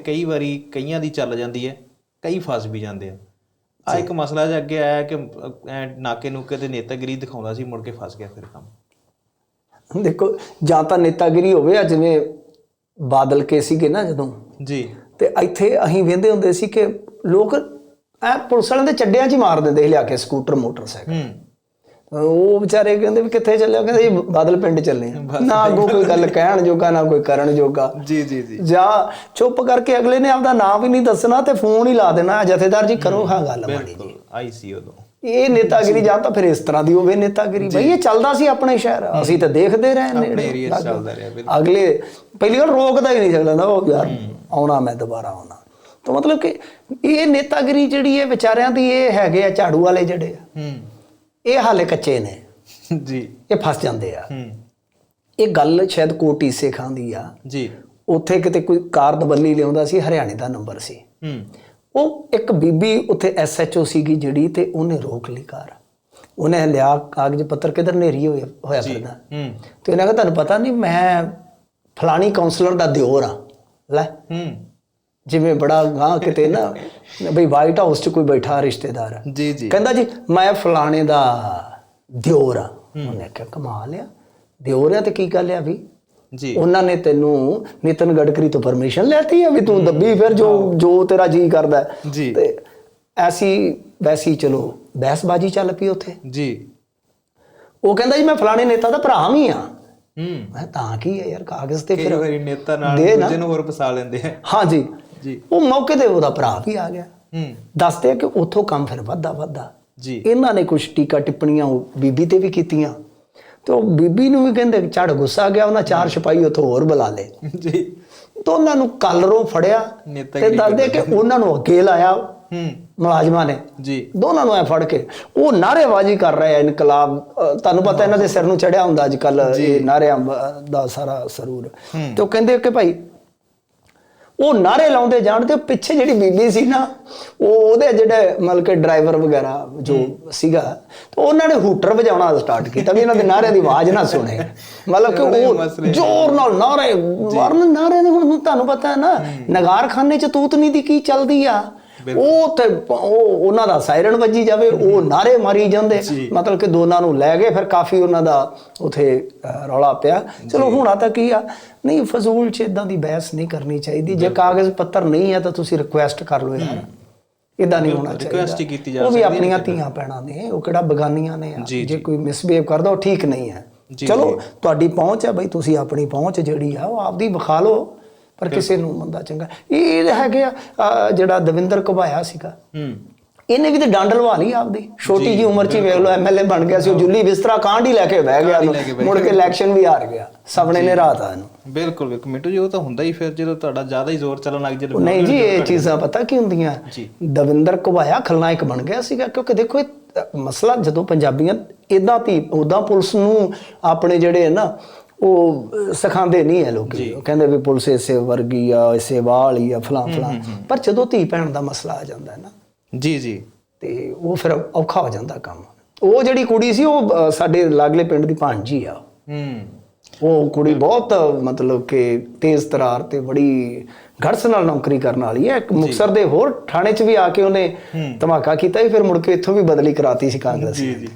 ਕਈ ਵਾਰੀ ਕਈਆਂ ਦੀ ਚੱਲ ਜਾਂਦੀ ਹੈ ਕਈ ਫਸ ਵੀ ਜਾਂਦੇ ਆ। ਆ ਇੱਕ ਮਸਲਾ ਜਿਹਾ ਅੱਗੇ ਆਇਆ ਕਿ ਨਾਕੇ ਨੂਕੇ ਤੇ ਨੇਤਾਗਿਰੀ ਦਿਖਾਉਂਦਾ ਸੀ ਮੁੜ ਕੇ ਫਸ ਗਿਆ ਫਿਰ ਕੰਮ। ਦੇਖੋ ਜਾਂ ਤਾਂ ਨੇਤਾਗਿਰੀ ਹੋਵੇ ਆ ਜਿਵੇਂ ਬਾਦਲ ਕੇ ਸੀਗੇ ਨਾ ਜਦੋਂ। ਜੀ। ਤੇ ਇੱਥੇ ਅਸੀਂ ਵੇਂਦੇ ਹੁੰਦੇ ਸੀ ਕਿ ਲੋਕ ਐ ਪੁਲਿਸ ਵਾਲਿਆਂ ਦੇ ਚੱਡਿਆਂ 'ਚ ਮਾਰ ਦਿੰਦੇ ਲਿਆ ਕੇ ਸਕੂਟਰ ਮੋਟਰਸਾਈਕਲ। ਹੂੰ। ਉਹ ਵਿਚਾਰੇ ਕਹਿੰਦੇ ਵੀ ਕਿੱਥੇ ਚੱਲੇ ਹੋ? ਕਹਿੰਦੇ ਜੀ ਬਾਦਲ ਪਿੰਡ ਚੱਲੇ ਆ। ਨਾ ਅੱਗੋਂ ਕੋਈ ਗੱਲ ਕਹਿਣ ਜੋਗਾ ਨਾ ਕੋਈ ਕਰਨ ਜੋਗਾ। ਜੀ ਜੀ ਜੀ। ਜਾਂ ਚੁੱਪ ਕਰਕੇ ਅਗਲੇ ਨੇ ਆਪਦਾ ਨਾਮ ਵੀ ਨਹੀਂ ਦੱਸਣਾ ਤੇ ਫੋਨ ਹੀ ਲਾ ਦੇਣਾ ਜਥੇਦਾਰ ਜੀ ਕਰੋ ਹਾਂ ਗੱਲ ਮਾੜੀ ਬਿਲਕੁਲ ਆਈ ਸੀ ਉਦੋਂ। ਇਹ ਨੇਤਾਗਿਰੀ ਜਾਂ ਤਾਂ ਫਿਰ ਇਸ ਤਰ੍ਹਾਂ ਦੀ ਹੋਵੇ ਨੇਤਾਗਿਰੀ। ਬਈ ਇਹ ਚੱਲਦਾ ਸੀ ਆਪਣੇ ਸ਼ਹਿਰ। ਅਸੀਂ ਤਾਂ ਦੇਖਦੇ ਰਹੇ ਨੇੜੇ। ਚੱਲਦਾ ਰਿਹਾ ਅਗਲੇ ਪਹਿਲੀ ਵਾਰ ਰੋਕਦਾ ਹੀ ਨਹੀਂ ਸਕਦਾ ਉਹ ਯਾਰ ਆਉਣਾ ਮੈਂ ਦੁਬਾਰਾ ਆਉਣਾ। ਤਾਂ ਮਤਲਬ ਕਿ ਇਹ ਨੇਤਾਗਿਰੀ ਜਿਹੜੀ ਹੈ ਵਿਚਾਰਿਆਂ ਦੀ ਇਹ ਹੈਗੇ ਆ ਝਾੜੂ ਵਾਲੇ ਜਿਹੜੇ ਆ। ਹੂੰ। ਇਹ ਹਾਲੇ ਕੱਚੇ ਨੇ। ਜੀ। ਇਹ ਫਸ ਜਾਂਦੇ ਆ। ਹੂੰ। ਇਹ ਗੱਲ ਸ਼ਾਇਦ ਕੋਟੀ ਸੇਖਾਂ ਦੀ ਆ। ਜੀ। ਉੱਥੇ ਕਿਤੇ ਕੋਈ ਕਾਰ ਦਬੱਲੀ ਲਿਆਉਂਦਾ ਸੀ ਹਰਿਆਣੇ ਦਾ ਨੰਬਰ ਸੀ। ਹੂੰ। ਉਹ ਇੱਕ ਬੀਬੀ ਉੱਥੇ ਐਸਐਚਓ ਸੀਗੀ ਜਿਹੜੀ ਤੇ ਉਹਨੇ ਰੋਕ ਲਈ ਕਾਰ। ਉਹਨੇ ਲਿਆ ਕਾਗਜ਼ ਪੱਤਰ ਕਿਧਰ ਨੇਰੀ ਹੋਇਆ ਹੋਇਆ ਫਿਰਦਾ। ਹੂੰ। ਤੇ ਉਹਨੇ ਕਿਹਾ ਤੁਹਾਨੂੰ ਪਤਾ ਨਹੀਂ ਮੈਂ ਫਲਾਣੀ ਕਾਉਂਸਲਰ ਦਾ ਦਿਓਰ ਆ। ਲੈ। ਹੂੰ। ਜਿਵੇਂ ਬੜਾ ਗਾਂ ਕਿਤੇ ਨਾ ਬਈ ਵਾਈਟ ਹਾਊਸ 'ਚ ਕੋਈ ਬੈਠਾ ਰਿਸ਼ਤੇਦਾਰ। ਆ ਜੀ ਜੀ। ਕਹਿੰਦਾ ਜੀ ਮੈਂ ਫਲਾਣੇ ਦਾ ਦਿਓਰ ਆ। ਉਹਨੇ ਕਿਹਾ ਕਮਾਲ ਆ। ਦਿਓਰ ਆ ਤੇ ਕੀ ਗੱਲ ਆ ਵੀ? ਜੀ। ਉਹਨਾਂ ਨੇ ਤੈਨੂੰ ਨਿਤਨ ਗਡਕਰੀ ਤੋਂ ਪਰਮਿਸ਼ਨ ਲੈਤੀ ਹੈ ਵੀ ਤੂੰ ਦੱਬੀ ਫਿਰ ਜੋ ਜੋ ਤੇਰਾ ਜੀ ਕਰਦਾ। ਜੀ। ਤੇ ਐਸੀ ਵੈਸੀ ਚਲੋ ਬਹਿਸਬਾਜੀ ਚੱਲ ਪਈ ਉੱਥੇ। ਜੀ। ਉਹ ਕਹਿੰਦਾ ਜੀ ਮੈਂ ਫਲਾਣੇ ਨੇਤਾ ਦਾ ਭਰਾ ਵੀ ਆ। ਹੂੰ। ਮੈਂ ਤਾਂ ਕੀ ਹੈ ਯਾਰ ਕਾਗਜ਼ ਤੇ ਫਿਰ ਨੇਤਾ ਨਾਲ। ਦੂਜੇ ਨੂੰ ਹੋਰ ਫਸਾ ਲੈਂਦੇ ਆ। ਹਾਂਜੀ ਜੀ। ਉਹ ਮੌਕੇ ਤੇ ਉਹਦਾ ਭਰਾ ਵੀ ਆ ਗਿਆ। ਹੂੰ। ਦੱਸਦੇ ਆ ਕਿ ਉੱਥੋਂ ਕੰਮ ਫਿਰ ਵੱਧਦਾ ਵੱਧਦਾ। ਜੀ। ਇਹਨਾਂ ਨੇ ਕੁਝ ਟੀਕਾ ਟਿੱਪਣੀਆਂ ਬੀਬੀ ਤੇ ਵੀ ਕੀਤੀਆਂ। ਤੇ ਉਹ ਬੀਬੀ ਨੂੰ ਵੀ ਕਹਿੰਦੇ ਚੜ ਗੁੱਸਾ ਗਿਆ ਉਹਨਾਂ ਚਾਰ ਸਿਪਾਹੀ ਉੱਥੋਂ ਹੋਰ ਬੁਲਾ ਲਏ। ਜੀ। ਦੋਨਾਂ ਨੂੰ ਕਲਰੋਂ ਫੜਿਆ ਤੇ ਦੱਸਦੇ ਕਿ ਉਹਨਾਂ ਨੂੰ ਅੱਗੇ ਲਾਇਆ ਹੂੰ। ਮੁਲਾਜ਼ਮਾਂ ਨੇ। ਜੀ। ਦੋਨਾਂ ਨੂੰ ਐ ਫੜ ਕੇ। ਉਹ ਨਾਅਰੇਬਾਜ਼ੀ ਕਰ ਰਹੇ ਆ ਇਨਕਲਾਬ ਤੁਹਾਨੂੰ ਪਤਾ ਇਹਨਾਂ ਦੇ ਸਿਰ ਨੂੰ ਚੜਿਆ ਹੁੰਦਾ ਅੱਜ ਕੱਲ ਇਹ ਨਾਅਰਿਆਂ ਬ- ਦਾ ਸਾਰਾ ਸਰੂਰ। ਤੇ ਉਹ ਕਹਿੰਦੇ ਕਿ ਭਾਈ ਉਹ ਨਾਅਰੇ ਲਾਉਂਦੇ ਜਾਣ ਤੇ ਪਿੱਛੇ ਜਿਹੜੀ ਬੀਬੀ ਸੀ ਨਾ ਉਹ ਉਹਦੇ ਜਿਹੜੇ ਮਤਲਬ ਕਿ ਡਰਾਈਵਰ ਵਗੈਰਾ ਜੋ ਸੀਗਾ ਤੇ ਉਹਨਾਂ ਨੇ ਹੂਟਰ ਵਜਾਉਣਾ ਸਟਾਰਟ ਕੀਤਾ ਵੀ ਇਹਨਾਂ ਦੇ ਨਾਅਰਿਆਂ ਦੀ ਆਵਾਜ਼ ਨਾ ਸੁਣੇ। ਮਤਲਬ ਕਿ ਉਹ ਜ਼ੋਰ ਨਾਲ ਨਾਅਰੇ ਮਾਰਨ ਨਾਅਰੇ ਦੇ ਹੁਣ ਤੁਹਾਨੂੰ ਪਤਾ ਹੈ ਨਾ ਨਗਾਰਖਾਨੇ ਚ ਤੂਤਨੀ ਦੀ ਕੀ ਚੱਲਦੀ ਆ? ਉਹ ਤੇ ਉਹ ਉਹਨਾਂ ਦਾ ਸਾਇਰਨ ਵੱਜੀ ਜਾਵੇ ਉਹ ਨਾਰੇ ਮਾਰੀ ਜਾਂਦੇ। ਮਤਲਬ ਕਿ ਦੋਨਾਂ ਨੂੰ ਲੈ ਗਏ ਫਿਰ ਕਾਫੀ ਉਹਨਾਂ ਦਾ ਉਥੇ ਰੌਲਾ ਪਿਆ। ਚਲੋ ਹੁਣ ਆ ਤਾਂ ਕੀ ਆ? ਨਹੀਂ ਫਜ਼ੂਲ ਚ ਇਦਾਂ ਦੀ ਬਹਿਸ ਨਹੀਂ ਕਰਨੀ ਚਾਹੀਦੀ। ਜੇ ਕਾਗਜ਼ ਪੱਤਰ ਨਹੀਂ ਹੈ ਤਾਂ ਤੁਸੀਂ ਰਿਕੁਐਸਟ ਕਰ ਲਓ ਯਾਰ। ਇਦਾਂ ਨਹੀਂ ਹੋਣਾ request ਹੀ ਕੀਤੀ ਜਾ ਚਾਹੀਦਾ ਉਹ ਵੀ ਆਪਣੀਆਂ ਧੀਆਂ ਪੈਣਾ ਨੇ ਉਹ ਕਿਹੜਾ ਬਗਾਨੀਆਂ ਨੇ। ਜੇ ਕੋਈ ਮਿਸਬੀਹੇਵ ਕਰਦਾ ਉਹ ਠੀਕ ਨਹੀਂ ਹੈ। ਚਲੋ ਤੁਹਾਡੀ ਪਹੁੰਚ ਹੈ ਬਈ ਤੁਸੀਂ ਆਪਣੀ ਪਹੁੰਚ ਜਿਹੜੀ ਆ ਉਹ ਆਪਦੀ ਵਿਖਾ ਲਓ। ਪਰ ਕਿਸੇ ਨੂੰ ਮੰਦਾ ਚੰਗਾ। ਇਹ ਇਹ ਹੈਗੇ ਆ ਜਿਹੜਾ ਦਵਿੰਦਰ ਘੁਬਾਇਆ ਸੀਗਾ। ਹੂੰ। ਇਹਨੇ ਵੀ ਤੇ ਡੰਡ ਲਵਾ ਲਈ ਆਪਦੀ। ਛੋਟੀ ਜੀ ਉਮਰ 'ਚ ਹੀ ਵੇਖ ਲਓ ਐਮਐਲਏ ਬਣ ਗਿਆ ਸੀ ਉਹ ਜੁੱਲੀ ਬਿਸਤਰਾ ਕਾਂਡ ਹੀ ਲੈ ਕੇ ਬਹਿ ਗਿਆ। ਮੁੜ ਕੇ ਇਲੈਕਸ਼ਨ ਵੀ ਹਾਰ ਗਿਆ। ਸਭਨੇ ਨੇ ਰਾਤ ਆ ਇਹਨੂੰ ਬਿਲਕੁਲ ਬਿਲਕੁਲ। ਮਿੰਟੂ ਜੀ ਉਹ ਤਾਂ ਹੁੰਦਾ ਹੀ ਫਿਰ ਜਦੋਂ ਤੁਹਾਡਾ ਜ਼ਿਆਦਾ ਹੀ ਜ਼ੋਰ ਚੱਲਣ ਲੱਗ ਜਾਵੇ ਨਹੀਂ ਜੀ ਇਹ ਚੀਜ਼ਾਂ ਪਤਾ ਕੀ ਹੁੰਦੀਆਂ? ਜੀ। ਦਵਿੰਦਰ ਘੁਬਾਇਆ ਖਲਨਾਇਕ ਬਣ ਗਿਆ ਸੀਗਾ। ਕਿਉਂਕਿ ਦੇਖੋ ਇਹ ਮਸਲਾ ਜਦੋਂ ਪੰਜਾਬੀਆਂ ਇਦਾਂ ਤੀ ਉਦਾਂ ਪੁਲਿਸ ਨੂੰ ਆਪਣੇ ਜਿਹੜੇ ਨਾ ਉਹ ਸਿਖਾਉਂਦੇ ਨਹੀਂ ਹੈ ਲੋਕੀ। ਕਹਿੰਦੇ ਵੀ ਪੁਲਿਸ ਇਸੇ ਵਰਗੀ ਆ ਇਸੇ ਵਾਲੀ ਆ ਫਲਾਂ ਫਲਾਂ। ਪਰ ਜਦੋਂ ਧੀ ਭੈਣ ਦਾ ਮਸਲਾ ਆ ਜਾਂਦਾ ਹੈ ਨਾ ਜੀ ਜੀ। ਤੇ ਉਹ ਫਿਰ ਔਖਾ ਹੋ ਜਾਂਦਾ ਕੰਮ। ਉਹ ਜਿਹੜੀ ਕੁੜੀ ਸੀ ਉਹ ਸਾਡੇ ਲਾਗਲੇ ਪਿੰਡ ਦੀ ਭਾਂਜੀ ਆ। ਹੂੰ। ਉਹ ਕੁੜੀ ਬਹੁਤ ਮਤਲਬ ਕਿ ਤੇਜ਼ ਤਰਾਰ ਤੇ ਬੜੀ ਘੜਸ ਨਾਲ ਨੌਕਰੀ ਕਰਨ ਵਾਲੀ ਹੈ ਇੱਕ ਮੁਕਸਰ ਦੇ ਹੋਰ ਥਾਣੇ 'ਚ ਵੀ ਆ ਕੇ ਉਹਨੇ ਧਮਾਕਾ ਕੀਤਾ ਫਿਰ ਮੁੜ ਕੇ ਇੱਥੋਂ ਵੀ ਬਦਲੀ ਕਰਾਤੀ ਸੀ ਕਾਂਗਰਸ ਜੀ ਜੀ।